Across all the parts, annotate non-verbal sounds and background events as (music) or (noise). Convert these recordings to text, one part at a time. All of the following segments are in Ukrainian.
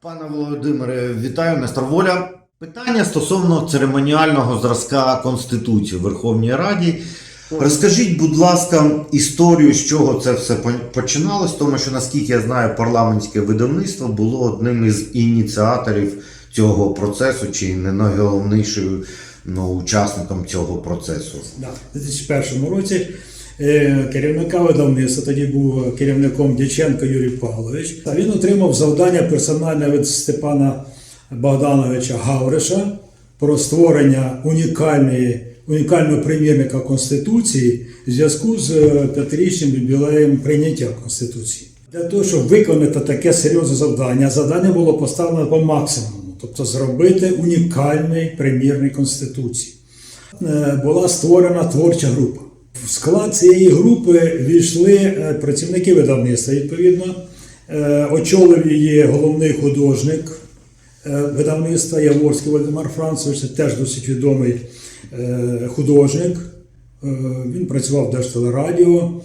Пане Володимире, вітаю, Нестор Воля. Питання стосовно церемоніального зразка Конституції в Верховній Раді. Розкажіть, будь ласка, історію, з чого це все починалось, тому що, наскільки я знаю, парламентське видавництво було одним із ініціаторів цього процесу, чи не найголовнішою ну, учасником цього процесу. Да, у 2001 році керівника видавництва тоді був керівником Дяченко Юрій Павлович. Він отримав завдання персональне від Степана Богдановича Гавриша про створення унікальної, унікального примірника Конституції в зв'язку з е, п'ятирічним юбілеєм прийняття Конституції. Для того, щоб виконати таке серйозне завдання, завдання було поставлено по максимуму, тобто зробити унікальний примірник Конституції е, була створена творча група. В склад цієї групи війшли е, працівники видавництва, відповідно. Е, Очолив її головний художник е, видавництва Яворський Володимир Францович, це теж досить відомий художник. Він працював в Держтелерадіо,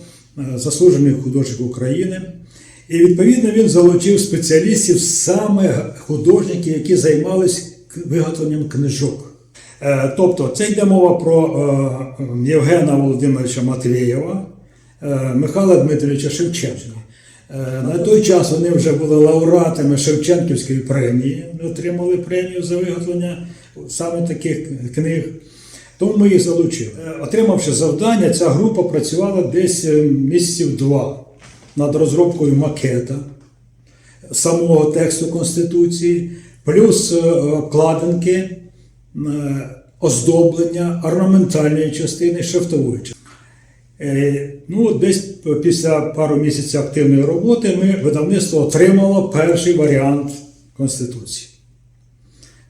заслужений художник України. І відповідно він залучив спеціалістів саме художників, які займалися виготовленням книжок. Е, Тобто, це йде мова про е, Євгена Володимировича Матвєєва, е, Михайла Дмитровича Шевченка. На той час вони вже були лауреатами Шевченківської премії, отримали премію за виготовлення саме таких книг. Тому ми їх залучили. Отримавши завдання, ця група працювала десь місяців два над розробкою макета самого тексту Конституції, плюс обкладинки, оздоблення орнаментальної частини, шрифтової частини. Е, Ну, десь після пару місяців активної роботи ми видавництво отримало перший варіант Конституції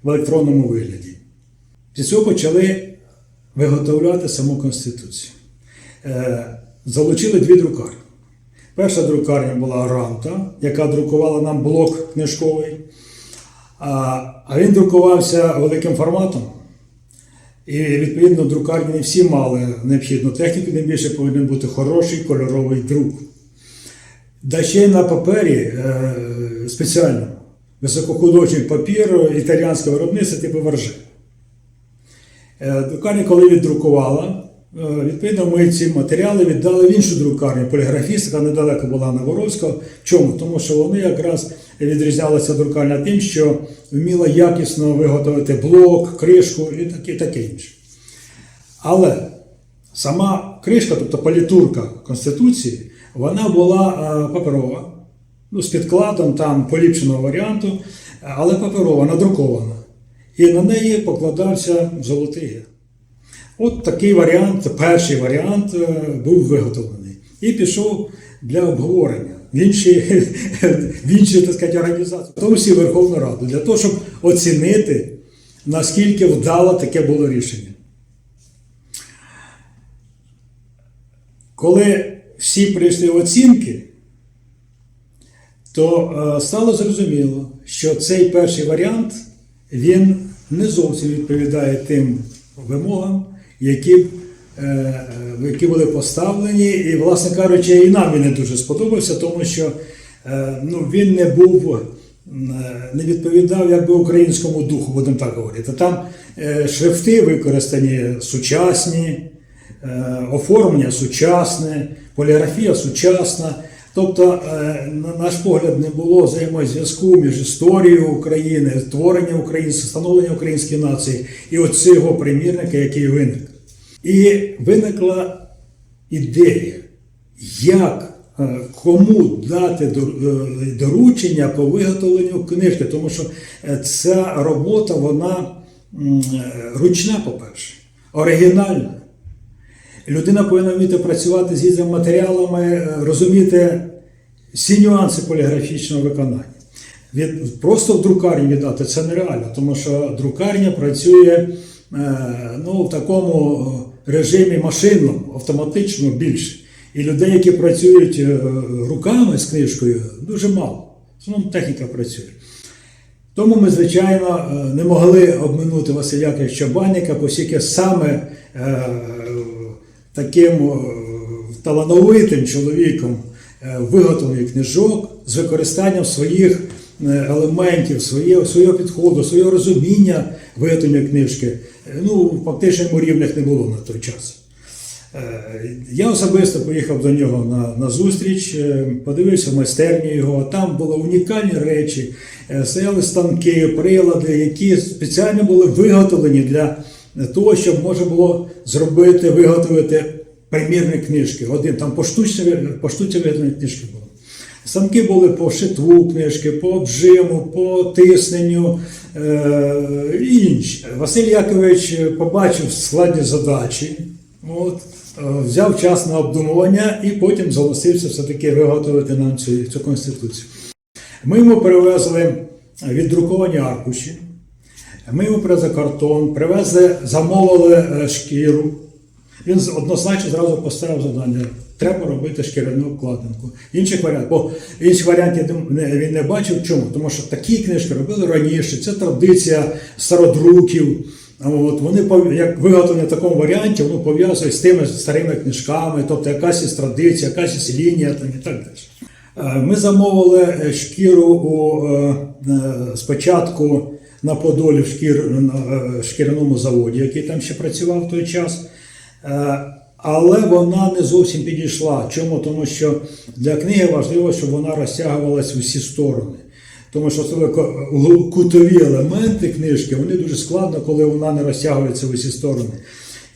в електронному вигляді. Після цього почали виготовляти саму Конституцію. Е, Залучили дві друкарні. Перша друкарня була Ранта, яка друкувала нам блок книжковий. А а він друкувався великим форматом. І відповідно друкарні не всі мали необхідну техніку, тим більше повинен бути хороший кольоровий друк. Да ще й на папері е, спеціально високохудожній папір італіянського виробництва типу Варже. Е, Друкарня, коли віддрукувала, е, відповідно, ми ці матеріали віддали в іншу друкарню, поліграфіст, яка недалеко була на Воровського. Чому? Тому що вони якраз відрізнялися друкарня тим, що вміла якісно виготовити блок, кришку і таке, таке інше. Але сама кришка, тобто палітурка Конституції, вона була е, паперова, ну, з підкладом там поліпшеного варіанту, але паперова, надрукована. І на неї покладався золотий. От такий варіант, перший варіант е, був виготовлений. І пішов для обговорення в інші, (laughs) в інші так сказати, організації, в тому числі Верховну Раду, для того, щоб оцінити, наскільки вдало таке було рішення. Коли всі прийшли оцінки, то е, стало зрозуміло, що цей перший варіант він не зовсім відповідає тим вимогам, які, які були поставлені. І, власне кажучи, і нам він не дуже сподобався, тому що е, ну, він не був, е, не відповідав якби українському духу, будемо так говорити. Там е, шрифти використані сучасні, е, оформлення сучасне, поліграфія сучасна. Тобто, е, на наш погляд, не було взаємозв'язку між історією України, творення української, становлення української нації і от цього примірника, який виник. І виникла ідея, як е, кому дати е, доручення по виготовленню книжки, тому що е, ця робота, вона ручна, по-перше, оригінальна. Людина повинна вміти працювати з різними матеріалами, розуміти всі нюанси поліграфічного виконання. Від, просто в друкарні віддати це нереально, тому що друкарня працює ну, в такому режимі машинному, автоматичному більше. І людей, які працюють е, руками з книжкою, дуже мало. Основному техніка працює. Тому ми, звичайно, е, не могли обминути Василя Яковлевича Баніка, оскільки саме е, таким талановитим чоловіком е, книжок з використанням своїх елементів, своє, свого підходу, свого розуміння виготовлення книжки, е, ну, фактично йому рівних не було на той час. Е, Я особисто поїхав до нього на, на зустріч, е, подивився майстерню його. Там були унікальні речі, е, стояли станки, прилади, які спеціально були виготовлені для того, щоб можна було зробити, виготовити примірні книжки. Один там поштучні, поштучні виготовлені книжки були. Станки були по шитву книжки, по обжиму, по тисненню е- і інші. Василь Якович побачив складні задачі, от, е, взяв час на обдумування і потім залишився все-таки виготовити нам цю, цю конституцію. Ми йому перевезли віддруковані аркуші, ми йому привезли картон, привезли, замовили е, шкіру. Він однозначно зразу поставив завдання. Треба робити шкіряну обкладинку. Інших варіантів, бо інших варіантів він не бачив. Чому? Тому що такі книжки робили раніше. Це традиція стародруків. От, вони як виготовлення в такому варіанті, воно пов'язує з тими старими книжками, тобто якась із традиція, якась із лінія там, і так далі. Е, Ми замовили шкіру у, е, е, спочатку на Подолі в шкір, на шкіряному заводі, який там ще працював в той час. Але вона не зовсім підійшла. Чому? Тому що для книги важливо, щоб вона розтягувалась в усі сторони. Тому що кутові елементи книжки, вони дуже складно, коли вона не розтягується в усі сторони.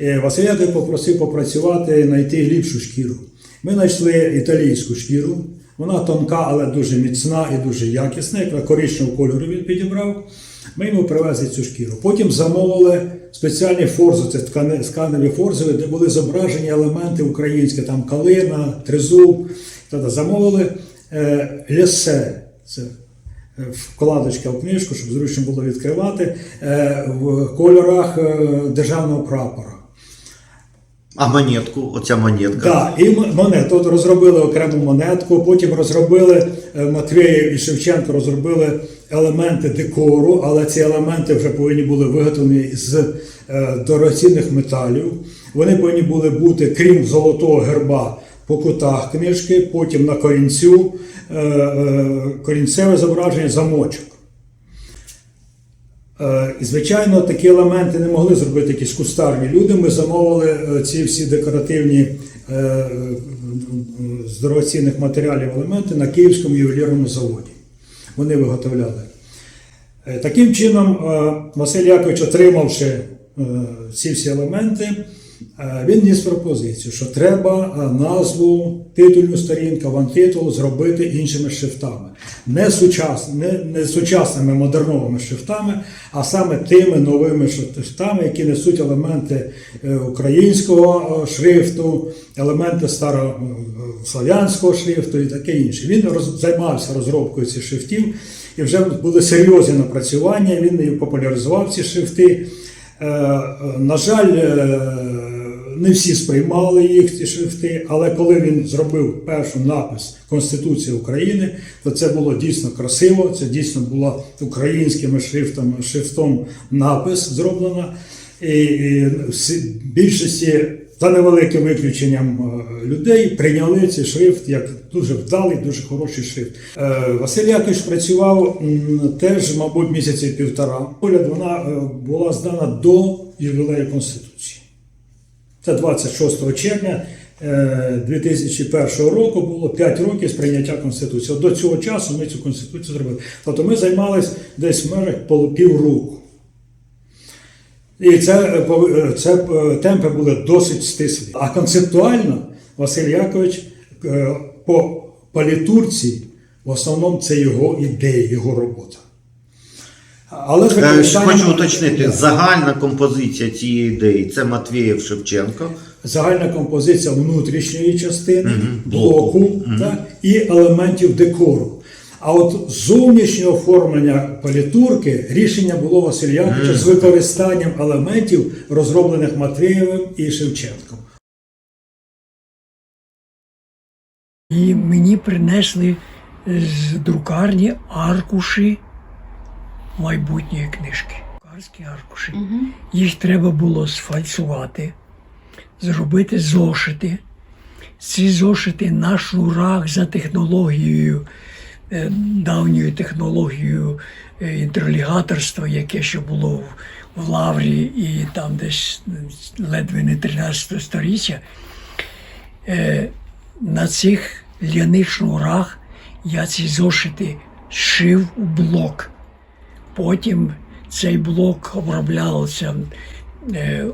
Е, Василь Яковлевич попросив попрацювати, знайти ліпшу шкіру. Ми знайшли італійську шкіру. Вона тонка, але дуже міцна і дуже якісна, яка коричневого кольору він підібрав. Ми йому привезли цю шкіру. Потім замовили спеціальні форзи, це тканеві форзи, де були зображені елементи українські, там калина, тризуб. Тобто замовили е, лясе. Це е, вкладочка в книжку, щоб зручно було відкривати е, в кольорах державного прапора. А монетку, оця монетка. Так, і м- монету. От розробили окрему монетку, потім розробили Матвєєв і Шевченко розробили елементи декору, але ці елементи вже повинні були виготовлені з е, дорогоцінних металів. Вони повинні були бути, крім золотого герба, по кутах книжки, потім на корінцю, е, е, корінцеве зображення замочок. І, звичайно, такі елементи не могли зробити якісь кустарні люди. Ми замовили ці всі декоративні з дорогоцінних матеріалів елементи на Київському ювелірному заводі. Вони виготовляли. Е, Таким чином, е, Василь Якович, отримавши е, ці всі елементи, він ніс пропозицію, що треба е, назву титульну сторінку, вантитул зробити іншими шрифтами. Не, сучас, не, не сучасними модерновими шрифтами, а саме тими новими шрифтами, які несуть елементи е, українського е, шрифту, елементи старослов'янського шрифту і таке інше. Він роз, займався розробкою цих шрифтів і вже були серйозні напрацювання. Він популяризував ці шрифти. Е, е, На жаль, е, не всі сприймали їх ці шрифти, але коли він зробив перший напис Конституції України, то це було дійсно красиво. Це дійсно було українськими шрифтами, шрифтом напис зроблено. І, і більшості, за невеликим виключенням е, людей, прийняли цей шрифт як дуже вдалий, дуже хороший шрифт. Е, Василь Якович працював теж, мабуть, місяці півтора. Погляд вона е, була здана до ювілею Конституції. Це 26 червня е, 2001 року було 5 років з прийняття Конституції. От до цього часу ми цю Конституцію зробили. Тобто ми займалися десь в межах півроку. І це, е, е, це е, темпи були досить стислі. А концептуально Василь Якович е, по палітурці в основному це його ідея, його робота. Але Е, Хочу уточнити, загальна композиція цієї ідеї це Матвієв Шевченко. загальна композиція внутрішньої частини, блоку. блоку так, і елементів декору. А от зовнішнього оформлення палітурки рішення було Василя Яковича з використанням елементів, розроблених Матвієвим і Шевченком. І мені принесли з друкарні аркуші майбутньої книжки. Друкарські аркуші. Їх треба було сфальсувати, зробити зошити. Ці зошити на шнурах за технологією е, давньою технологією е, інтерлігаторства, яке ще було в, Лаврі і там десь ледве не 13 сторіччя. Е, на цих ляних шнурах я ці зошити шив у блок. Потім цей блок оброблявся, е,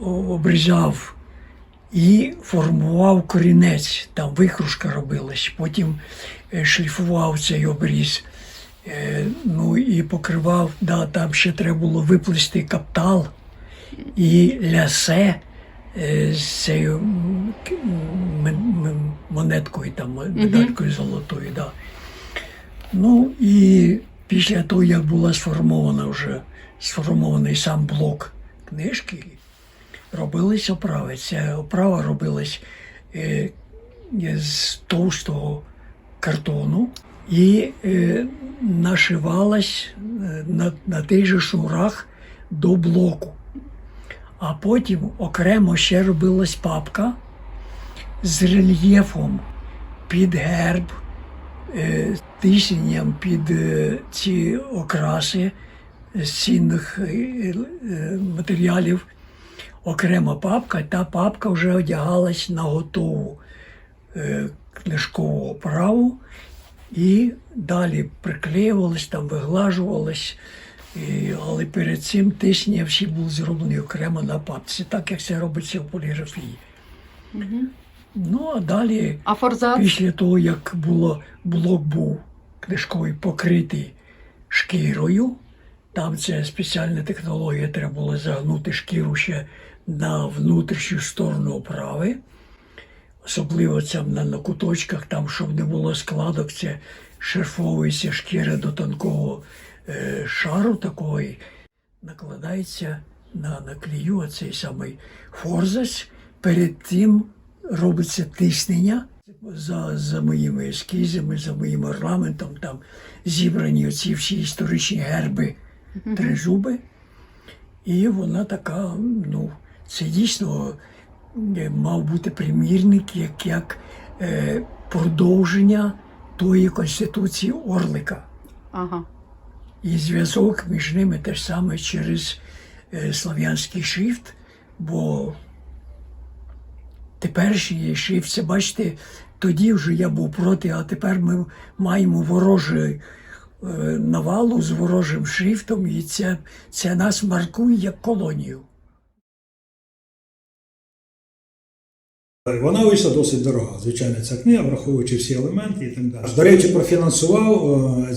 обрізав і формував корінець. Там викрушка робилась. Потім е, шліфував цей обріз. Е, ну і покривав, да, там ще треба було виплести каптал і лясе з цією монеткою, там, медалькою золотою. Да. Ну і після того, як була сформована вже сформований сам блок книжки, робились оправи. Ця оправа робилась е, з товстого картону і е, нашивалась е, на, на тих же шнурах до блоку. А потім окремо ще робилась папка з рельєфом під герб, тисненням під е, ці окраси з цінних е, е, матеріалів. Окрема папка, та папка вже одягалась на готову е, книжкову оправу і далі приклеювалась, там виглажувалась. І, але перед цим тиснення всі були зроблені окремо на папці, так як це робиться в поліграфії. Ну а далі А форзац? Після того, як було, блок був книжковий покритий шкірою, там це спеціальна технологія, треба було загнути шкіру ще на внутрішню сторону оправи. Особливо там на, на куточках, там, щоб не було складок, це шерфовується шкіра до тонкого е, шару такої, накладається на, на клею оцей самий форзац. Перед тим робиться тиснення за, за моїми ескізами, за моїм орнаментом, там зібрані оці всі історичні герби тризуби. І вона така, ну, це дійсно е, мав бути примірник як, як е, продовження тої конституції Орлика. Ага. І зв'язок між ними теж саме через е, слав'янський шрифт, бо теперішній шрифт, бачите, тоді вже я був проти, а тепер ми маємо ворожий е, навалу з ворожим шрифтом, і це, це нас маркує як колонію. Вона вийшла досить дорога, звичайно, ця книга, враховуючи всі елементи і так далі. До речі, профінансував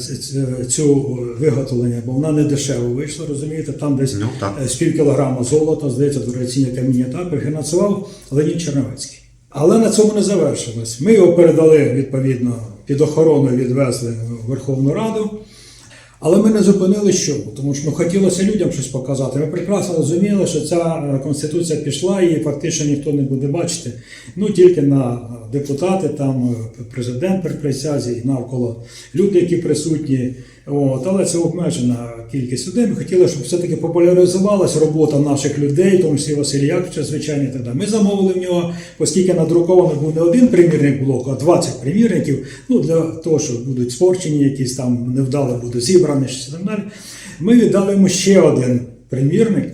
е, цю виготовлення, бо вона не дешево вийшла, розумієте, там десь Ну, е, з пів кілограма золота, здається, дорогоцінні каміння, так, профінансував Леонід Черновецький. Але на цьому не завершилось. Ми його передали відповідно під охорону, відвезли в Верховну Раду. Але ми не зупинили що, тому що ну, хотілося людям щось показати. Ми прекрасно розуміли, що ця е, конституція пішла, її фактично ніхто не буде бачити. Ну тільки на е, депутати, там е, президент при присязі, навколо люди, які присутні. От, але це обмежена кількість людей. Ми хотіли, щоб все-таки популяризувалася робота наших людей, в тому числі Василь Яковича, звичайно, і так далі. Ми замовили в нього, оскільки надруковано був не один примірник блоку, а 20 примірників. Ну для того, що будуть спорчені, якісь там невдало буде зібрані, щось так далі. Ми віддали йому ще один примірник.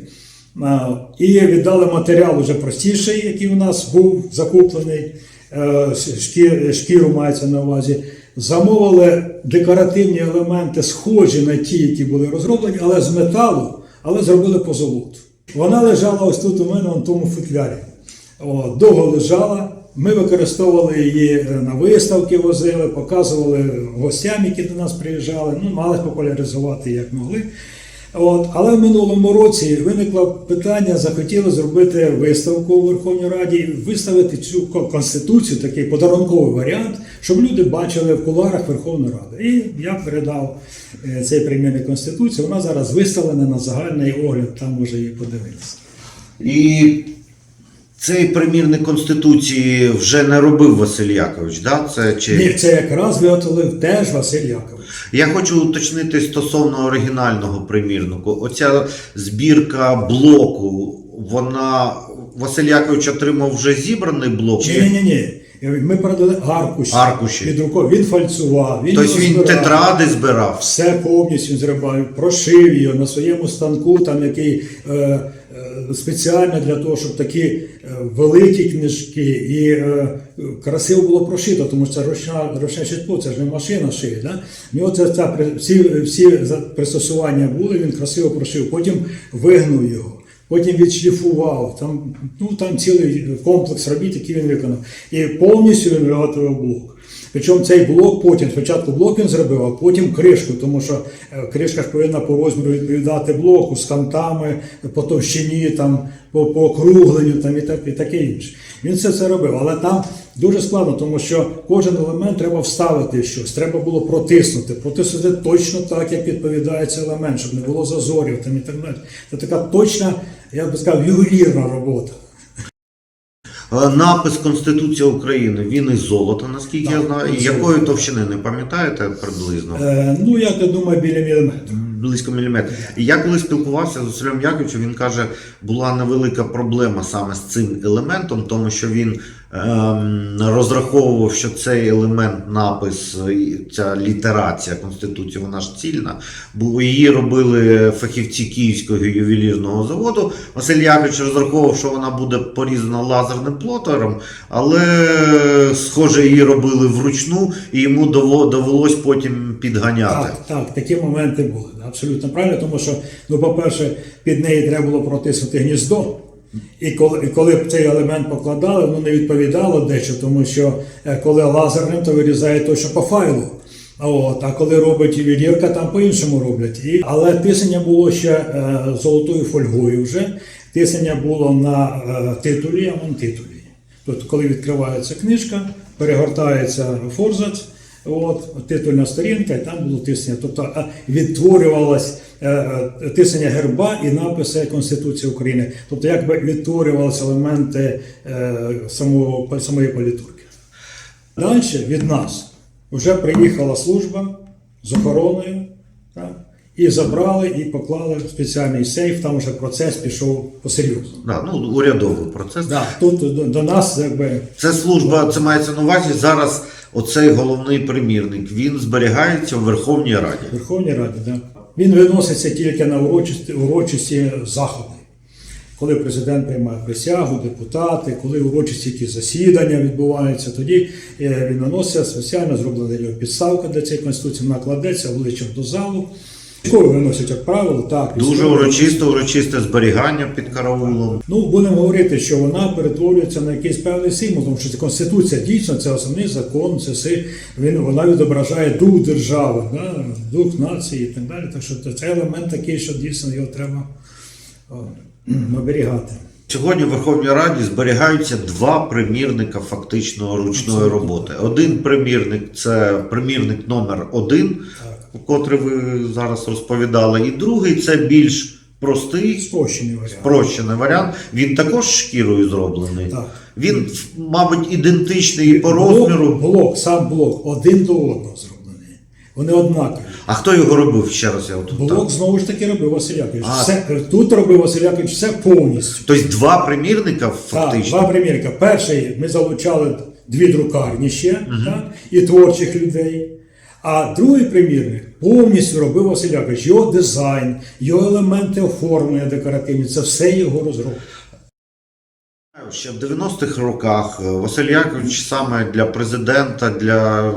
І віддали матеріал уже простіший, який у нас був закуплений. Е, Шкіру мається на увазі. Замовили декоративні елементи, схожі на ті, які були розроблені, але з металу, але зробили по золоту. Вона лежала ось тут у мене в тому футлярі. О, довго лежала. Ми використовували її е, на виставки, возили, показували гостям, які до нас приїжджали. Ну, мали популяризувати як могли. От, але в минулому році виникло питання, захотіли зробити виставку у Верховній Раді, виставити цю конституцію, такий подарунковий варіант, щоб люди бачили в куларах Верховної Ради. І я передав е, цей примірник конституції. Вона зараз виставлена на загальний огляд, там може її подивитися. І цей примірник Конституції вже не робив Василь Якович, да? Це чи... Ні, це якраз виготовив теж Василь Якович. Я хочу уточнити стосовно оригінального примірнику. Оця збірка блоку, вона Василь Якович отримав вже зібраний блок. Ні, ні, ні. Ми передали аркуші. Аркуші. Від руко. Він фальцював, він Тобто він збирав. тетради збирав. Все повністю він зробив, прошив його на своєму станку, там який е, е, спеціально для того, щоб такі е, великі книжки і е, красиво було прошито, тому що це ручна, ручне число, це ж не машина шиє. Да? Нього це, це всі, всі пристосування були, він красиво прошив, потім вигнув його. Потім відшліфував, там, ну, там цілий комплекс робіт, який він виконав. І повністю він виготовив блок. Причому цей блок потім, спочатку блок він зробив, а потім кришку, тому що е, кришка ж повинна по розміру відповідати блоку з кантами, по товщині, там, по, по округленню там, і, так, і таке інше. Він все це робив, але там дуже складно, тому що кожен елемент треба вставити щось, треба було протиснути, протиснути точно так, як відповідає цей елемент, щоб не було зазорів там, і так далі. Це така точна, я би сказав, ювелірна робота. Е, Напис Конституція України, він із золота, наскільки Так, я знаю. Якої товщини, не пам'ятаєте приблизно? Е, ну, я так думаю, біля міліметра. Близько міліметра. І я коли спілкувався з Василем Яковичем, він каже, була невелика проблема саме з цим елементом, тому що він розраховував, що цей елемент, напис, ця літерація Конституції, вона ж цільна, бо її робили фахівці Київського ювелірного заводу. Василь Якович розраховував, що вона буде порізана лазерним плотером, але схоже, її робили вручну, і йому довелось потім підганяти. Так, так, такі моменти були. Абсолютно правильно, тому що, ну, по-перше, під неї треба було протиснути гніздо. І коли, коли б цей елемент покладали, воно не відповідало дещо, тому що е, коли лазерним, то вирізає точно по файлу. От, а коли робить ювелірка, там по-іншому роблять. І, але тиснення було ще е, золотою фольгою вже. Тиснення було на е, титулі, а. Тобто, коли відкривається книжка, перегортається форзац, от, титульна сторінка, і там було тиснення. Тобто відтворювалось е, е, тиснення герба і написи Конституції України. Тобто, якби відтворювалися елементи е, самого, самої політурки. Далі від нас вже приїхала служба з охороною. Так? І забрали, і поклали в спеціальний сейф, там вже процес пішов посерйозно. Да, ну, урядовий процес. Да, тут до, до нас якби Це служба, це мається на увазі. Зараз оцей головний примірник. Він зберігається в Верховній Раді. в Верховній Раді. Да. Він виноситься тільки на урочисті, урочисті заходи. Коли президент приймає присягу, депутати, коли урочисті якісь засідання відбуваються, тоді е, він виноситься спеціально зроблена нього підставка для цієї конституції, вона кладеться обличчям до залу. Військові виносять, як правило, так. Дуже військові урочисте, урочисте зберігання під караулом. Ну, будемо говорити, що вона перетворюється на якийсь певний символ, тому що це Конституція дійсно це основний закон, це си- він, вона відображає дух держави, да, дух нації і так далі. Так що це елемент такий, що дійсно його треба оберігати. Сьогодні в Верховній Раді зберігаються два примірника фактично ручної роботи. Один примірник це примірник номер один, котрий ви зараз розповідали, і другий це більш простий. Спрощений варіант. Спрощений варіант. Він також шкірою зроблений. Так. Він, мабуть, ідентичний і по розміру. Блок, блок, сам блок один до одного зроблений. Вони однакові. А хто його робив ще раз? Я от Блок знову ж таки робив Василь Якович. А. Все, тут робив Василь Якович все повністю. Тобто два примірника Так, фактично. два примірника. Перший ми залучали дві друкарні ще так, і творчих людей. А другий примірник повністю робив Василь Якович. Його дизайн, його елементи оформлення декоративні це все його розробка. Ще в 90-х роках е, Василь Якович саме для президента, для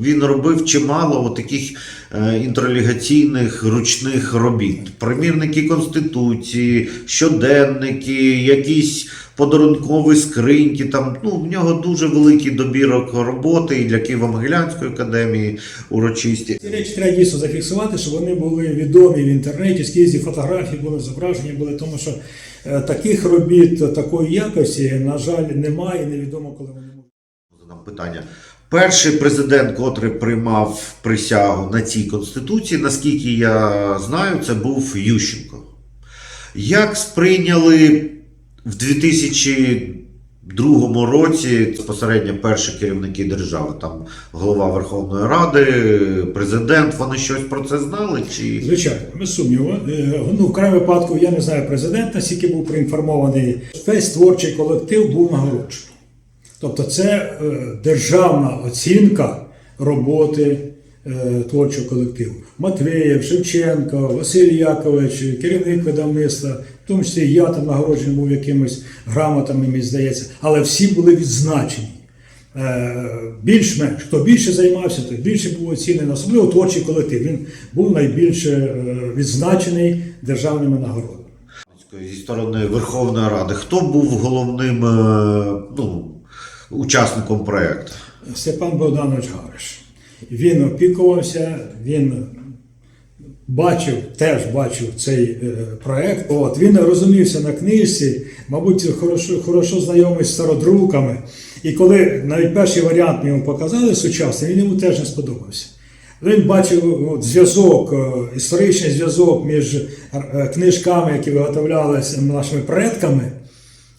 він робив чимало таких е, інтролігаційних ручних робіт. Примірники Конституції, щоденники, якісь подарункові скриньки. Там ну в нього дуже великий добірок роботи і для Києво-Могилянської академії урочисті. Ці речі треба дійсно зафіксувати, щоб вони були відомі в інтернеті, скрізь фотографії були, зображення були, тому що е, таких робіт такої якості, на жаль, немає, і невідомо, коли вони можуть. Задам питання. Перший президент, котрий приймав присягу на цій конституції, наскільки я знаю, це був Ющенко. Як сприйняли в 2002 році безпосередньо перші керівники держави, там голова Верховної Ради, президент, вони щось про це знали? Чи Звичайно, без сумніву. Е, Ну, в крайньому випадку я не знаю президент, наскільки був проінформований. Весь творчий колектив був нагороджений. Тобто це е, державна оцінка роботи е, творчого колективу. Матвієв, Шевченко, Василь Якович, керівник видавництва, в тому числі я там нагороджений був якимось грамотами, мені здається, але всі були відзначені. Е, Більш-менш, хто більше займався, той більше був оцінений, особливо творчий колектив. Він був найбільше відзначений державними нагородами. зі сторони Верховної Ради? Хто був головним е, ну, учасником проєкту? Степан Богданович Гариш. Він опікувався, він бачив, теж бачив цей е, проект. От, він розумівся на книжці, мабуть, хорошо, хорошо знайомий з стародруками. І коли навіть перший варіант йому показали сучасний, він йому теж не сподобався. Він бачив зв'язок, е, історичний зв'язок між е, книжками, які виготовлялися нашими предками,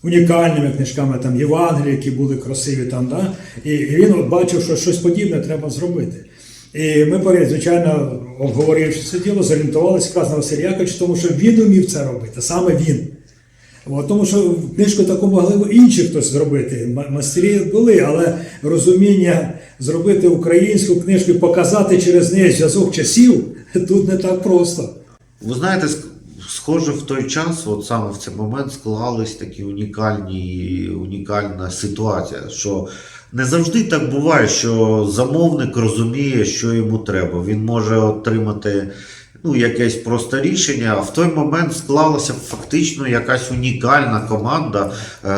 унікальними книжками, там Євангелії, які були красиві там, да? і, він бачив, що щось подібне треба зробити. І ми, звичайно, обговоривши це діло, зорієнтувалися якраз на Василь Якович, тому що він умів це робити, саме він. От, тому що книжку таку могли інші хтось зробити. М- Майстрі були, але розуміння зробити українську книжку показати через неї зв'язок часів (laughs) тут не так просто. Ви знаєте, схоже, в той час, от саме в цей момент, склались такі унікальні, унікальна ситуація, що не завжди так буває, що замовник розуміє, що йому треба. Він може отримати ну, якесь просто рішення. А в той момент склалася фактично якась унікальна команда. Е,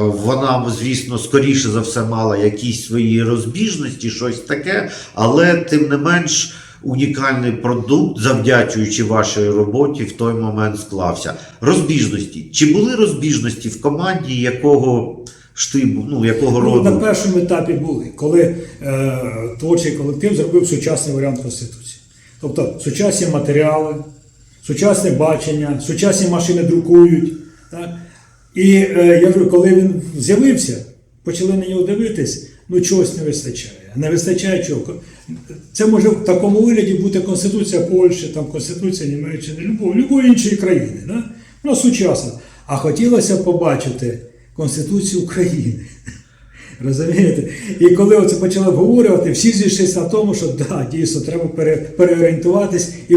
вона, звісно, скоріше за все мала якісь свої розбіжності, щось таке, але тим не менш. Унікальний продукт, завдячуючи вашій роботі, в той момент склався. Розбіжності. Чи були розбіжності в команді якого штибу, ну якого Ну, на першому етапі були, коли е, творчий колектив зробив сучасний варіант Конституції. Тобто сучасні матеріали, сучасне бачення, сучасні машини друкують. Так? І е, я кажу, коли він з'явився, почали на нього дивитись, ну чогось не вистачає. Не вистачає чого. Це може в такому вигляді бути Конституція Польщі, там Конституція Німеччини, любої, любої іншої країни. Да? Вона сучасна. А хотілося побачити Конституцію України. Розумієте? І коли оце почали обговорювати, всі зійшлися на тому, що да, дійсно треба пере, переорієнтуватись і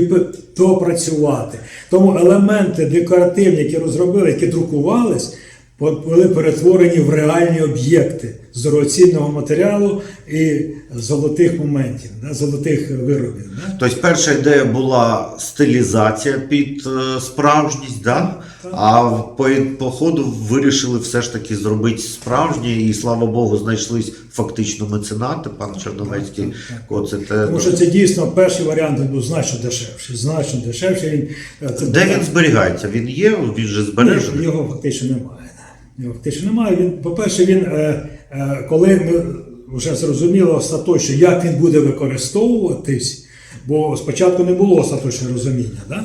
допрацювати. Тому елементи декоративні, які розробили, які друкувались, були перетворені в реальні об'єкти з дорогоцінного матеріалу і золотих моментів, да, золотих виробів. Да? Тобто перша ідея була стилізація під е, справжність, да? А по, по ходу вирішили все ж таки зробити справжнє, і слава Богу, знайшлись фактично меценати, пан Черновецький. Оце те, Тому що це дійсно перший варіант був значно дешевший. Значно дешевший. Він, е, це Де він зберігається? Він є, він же збережений. його фактично немає. Його фактично немає. Він, по-перше, він, е, е, коли ми вже зрозуміли остаточно, як він буде використовуватись, бо спочатку не було остаточного розуміння, да?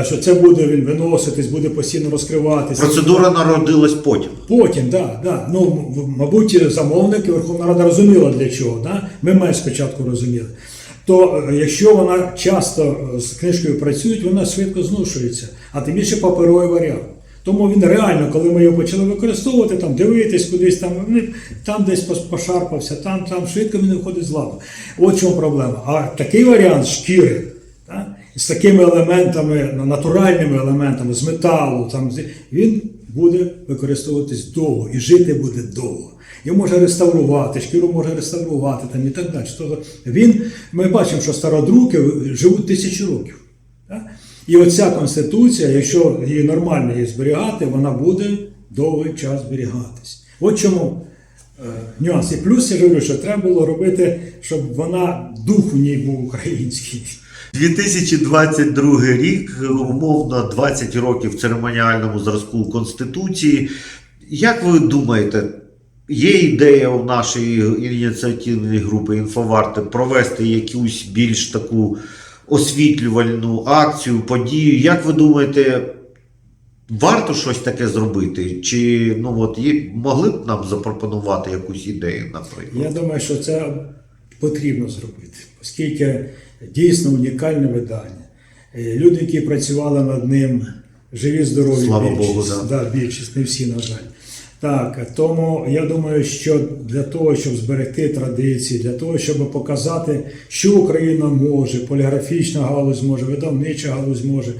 е, що це буде він виноситись, буде постійно розкриватися. Процедура народилась потім. Потім, да, да. Ну, мабуть, замовники Верховна Рада розуміла для чого. Да? Ми менш спочатку розуміли. То е, якщо вона часто е, з книжкою працює, вона швидко зношується, а тим більше паперовий варіант. Тому він реально, коли ми його почали використовувати, там дивитись кудись, там, ну, там десь пошарпався, там, там швидко він виходить з ладу. От чому проблема. А такий варіант шкіри, так? з такими елементами, ну, натуральними елементами, з металу, там, він буде використовуватись довго і жити буде довго. Його може реставрувати, шкіру може реставрувати там, і так далі. Тобто він, ми бачимо, що стародруки живуть тисячі років. І оця конституція, якщо її нормально її зберігати, вона буде довгий час зберігатись. От чому е, нюанс. І плюс я говорю, що треба було робити, щоб вона дух у ній був український. 2022 рік, умовно 20 років церемоніальному зразку Конституції. Як ви думаєте, є ідея у нашої ініціативної групи інфоварти провести якусь більш таку освітлювальну акцію, подію? Як ви думаєте, варто щось таке зробити? Чи ну от є, могли б нам запропонувати якусь ідею, наприклад? Я думаю, що це потрібно зробити, оскільки дійсно унікальне видання. Е, Люди, які працювали над ним, живі, здорові, Слава більшість, Богу, да. да, більшість, не всі, на жаль. Так, тому я думаю, що для того, щоб зберегти традиції, для того, щоб показати, що Україна може, поліграфічна галузь може, видавнича галузь може,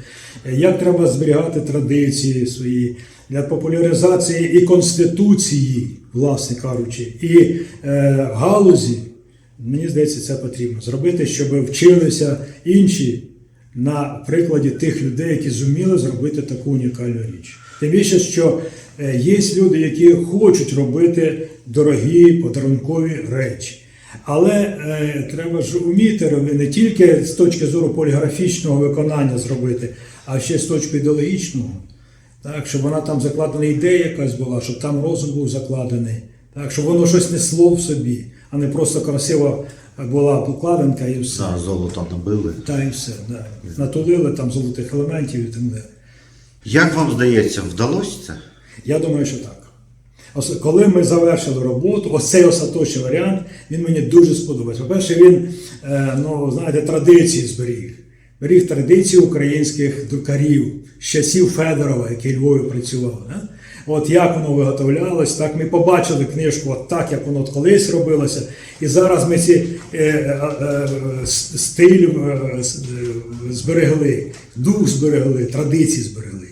як треба зберігати традиції свої для популяризації і конституції, власне кажучи, і е, галузі, мені здається, це потрібно зробити, щоб вчилися інші на прикладі тих людей, які зуміли зробити таку унікальну річ. Тим більше, що е, є люди, які хочуть робити дорогі подарункові речі. Але е, треба ж вміти не тільки з точки зору поліграфічного виконання зробити, а ще з точки ідеологічного. Так, щоб вона там закладена ідея якась була, щоб там розум був закладений, так, щоб воно щось несло в собі, а не просто красива була покладинка і все. За золото набили. Та і все. Да. Натулили там золотих елементів і так далі. Як вам здається, вдалося це? Я думаю, що так. Коли ми завершили роботу, ось цей остаточний варіант, він мені дуже сподобався. По-перше, він, е, ну, знаєте, традиції зберіг. Зберіг традиції українських друкарів з часів Федорова, який Львові працював. Да? От як воно виготовлялось, так ми побачили книжку, от так, як воно колись робилося. І зараз ми ці е, е, е, стиль е, е, зберегли, дух зберегли, традиції зберегли.